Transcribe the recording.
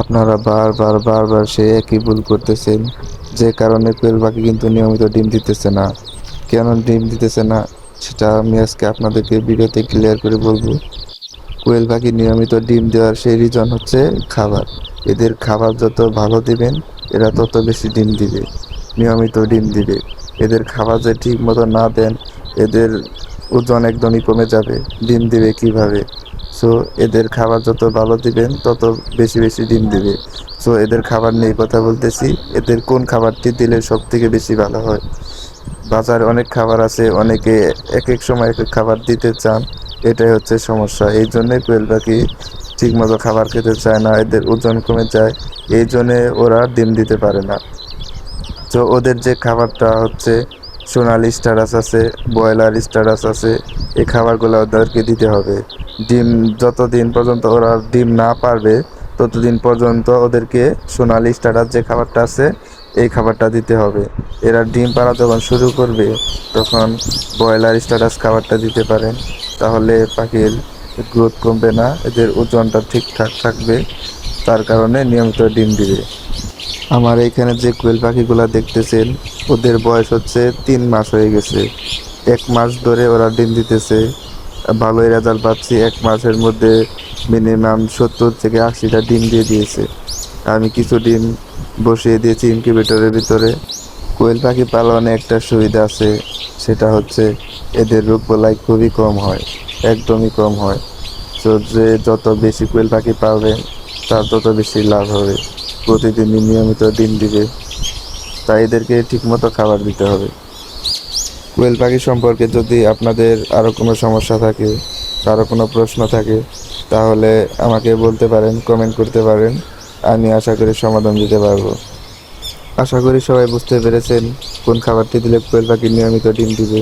আপনারা বারবার বারবার সে একই ভুল করতেছেন। যে কারণে কোয়েল পাখি কিন্তু নিয়মিত ডিম দিতেছে না। কেন ডিম দিতেছে না, সেটা আমি আজকে আপনাদেরকে ভিডিওতে ক্লিয়ার করে বলব। কোয়েল পাখি নিয়মিত ডিম দেওয়ার সেই রিজন হচ্ছে খাবার। এদের খাবার যত ভালো দিবেন, এরা তত বেশি ডিম দিবে, নিয়মিত ডিম দিবে। এদের খাবার যে ঠিক মতো না দেন, এদের ওজন একদমই কমে যাবে। ডিম দিবে কীভাবে? সো এদের খাবার যত ভালো দিবেন, তত বেশি বেশি ডিম দিবে। সো এদের খাবার নিয়ে কথা বলতেছি, এদের কোন খাবারটি দিলে সব থেকে বেশি ভালো হয়? বাজারে অনেক খাবার আছে, অনেকে এক এক সময় এক এক খাবার দিতে চান, এটাই হচ্ছে সমস্যা। এই জন্যই কোয়েল পাখি ঠিকমতো খাবার খেতে চায় না, এদের ওজন কমে যায়, এই জন্যে ওরা ডিম দিতে পারে না। তো ওদের যে খাবারটা হচ্ছে সোনালি স্টারাস আছে, ব্রয়লার স্টারাস আছে, এই খাবারগুলো ওদেরকে দিতে হবে। ডিম যতদিন পর্যন্ত ওরা ডিম না পারবে, ততদিন পর্যন্ত ওদেরকে সোনালি স্টারাস যে খাবারটা আছে, এই খাবারটা দিতে হবে। এরা ডিম পাড়া যখন শুরু করবে, তখন ব্রয়লার স্টারাস খাবারটা দিতে পারেন। তাহলে পাখির গ্রোথ কমবে না, এদের ওজনটা ঠিকঠাক থাকবে, তার কারণে নিয়মিত ডিম দিবে। আমার এইখানে যে কোয়েল পাখিগুলো দেখতেছেন ওদের বয়স হচ্ছে তিন মাস হয়ে গেছে। এক মাস ধরে ওরা ডিম দিতেছে। ভালোই রেজাল্ট পাচ্ছি। এক মাসের মধ্যে মিনিমাম সত্তর থেকে আশিটা ডিম দিয়ে দিয়েছে। আমি কিছু ডিম বসিয়ে দিয়েছি ইনকিউবেটরের ভিতরে। কোয়েল পাখি পালনে একটা সুবিধা আছে, সেটা হচ্ছে এদের রোগ বলাই খুবই কম হয়, একদমই কম হয়। তো যে যত বেশি কোয়েল পাখি পাবেন তার তত বেশি লাভ হবে। প্রতিদিনই নিয়মিত ডিম দিবে। তাই এদেরকে ঠিকমতো খাবার দিতে হবে। কোয়েল পাখি সম্পর্কে যদি আপনাদের আরও কোনো সমস্যা থাকে, কারও কোনো প্রশ্ন থাকে, তাহলে আমাকে বলতে পারেন কমেন্ট করতে পারেন। আমি আশা করি সমাধান দিতে পারব। আশা করি সবাই বুঝতে পেরেছেন কোন খাবারটি দিলে কোয়েল পাখি নিয়মিত ডিম দিবে।